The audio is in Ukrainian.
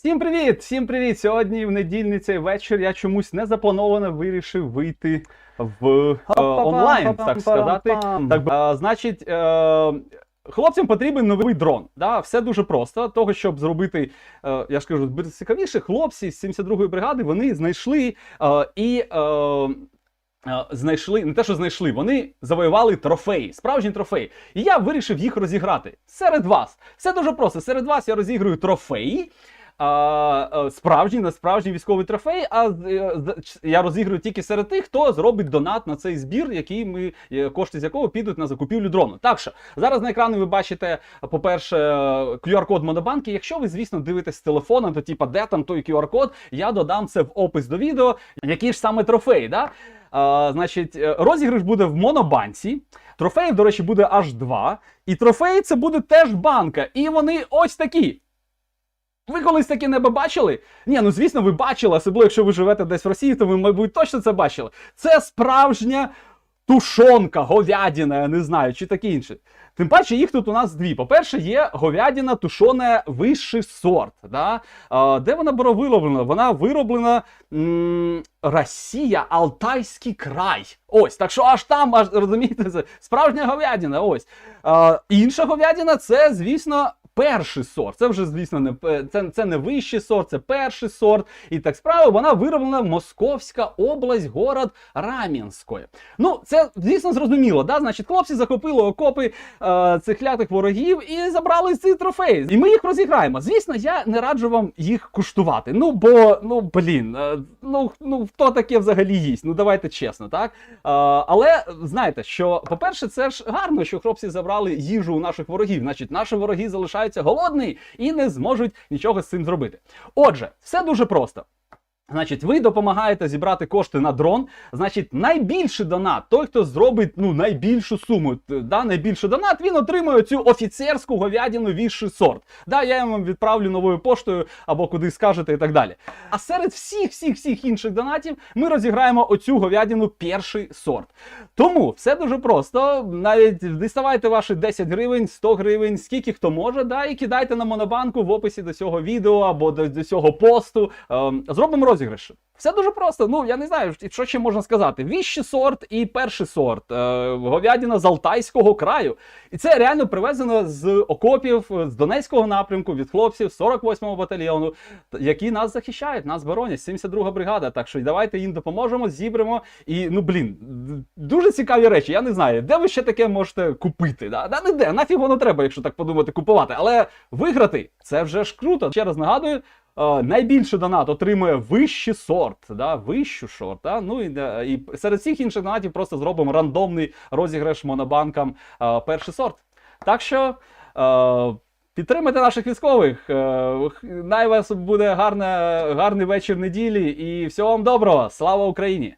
Всім привіт! Всім привіт! Сьогодні в недільний цей вечір я чомусь незаплановано вирішив вийти в е, онлайн, так сказати. Так, е, значить, е, хлопцям потрібен новий дрон. Да? Все дуже просто. Того, щоб зробити, е, я ж кажу, цікавіше, хлопці з 72-ї бригади вони знайшли е, і. Е, е, Знайшли не те, що знайшли, вони завоювали трофеї, справжні трофеї. І я вирішив їх розіграти серед вас. Все дуже просто. Серед вас я розіграю трофеї. Е, справжній, не справжній військовий трофей, а е, я розіграю тільки серед тих, хто зробить донат на цей збір, який ми е, кошти з якого підуть на закупівлю дрону. Так що зараз на екрані ви бачите, по-перше, QR-код Монобанки. Якщо ви, звісно, дивитесь з телефона, то типа де там той QR-код, я додам це в опис до відео. Які ж саме трофеї, да? А, значить, розіграш буде в монобанці. Трофеїв, до речі, буде аж два. І трофеї це буде теж банка. І вони ось такі. Ви колись таке небо бачили? Ні, ну звісно, ви бачили, особливо якщо ви живете десь в Росії, то ви, мабуть, точно це бачили. Це справжня тушонка, говядина, я не знаю, чи таке інше. Тим паче, їх тут у нас дві. По-перше, є говядина тушона вищий сорт. Да? А, де вона була вироблена? Вона вироблена м- Росія, Алтайський край. Ось, так що аж там, аж розумієте, це справжня говядина. Ось. А, інша говядина це, звісно. Перший сорт, це вже, звісно, не це, це не вищий сорт, це перший сорт. І так справа вона вироблена Московська область, город Рам'янської. Ну, це звісно зрозуміло. Да? Значить, хлопці захопили окопи е, цих лятих ворогів і забрали ці трофеї. І ми їх розіграємо. Звісно, я не раджу вам їх куштувати. Ну бо, ну блін, е, ну, ну хто таке взагалі їсть? Ну давайте чесно, так? Е, але знаєте, що, по-перше, це ж гарно, що хлопці забрали їжу у наших ворогів. Значить, наші вороги залишаються голодні і не зможуть нічого з цим зробити. Отже, все дуже просто. Значить, ви допомагаєте зібрати кошти на дрон. Значить, найбільший донат, той, хто зробить ну, найбільшу суму, да, найбільший донат, він отримує цю офіцерську говядину вищий сорт. Да, я вам відправлю новою поштою або куди скажете і так далі. А серед всіх, всіх, всіх інших донатів ми розіграємо оцю говядину перший сорт. Тому все дуже просто. Навіть діставайте ваші 10 гривень, 100 гривень, скільки хто може, да, і кидайте на монобанку в описі до цього відео або до, до цього посту. Ем, зробимо розіграш. Все дуже просто. Ну я не знаю, що ще можна сказати. Віщий сорт і перший сорт. Е, говядина з Алтайського краю. І це реально привезено з окопів з Донецького напрямку від хлопців 48-го батальйону, які нас захищають, нас боронять. 72-га бригада. Так що давайте їм допоможемо, зібремо. І ну блін, дуже цікаві речі. Я не знаю, де ви ще таке можете купити. Да, да не де, нафіг воно треба, якщо так подумати, купувати. Але виграти це вже ж круто. Ще раз нагадую. Е, Найбільший донат отримує вищий сорт, да, вищу шорт. Да? Ну і, е, і серед всіх інших донатів просто зробимо рандомний розіграш монобанкам е, перший сорт. Так що е, підтримайте наших військових. Най вас буде гарна, гарний вечір неділі і всього вам доброго. Слава Україні!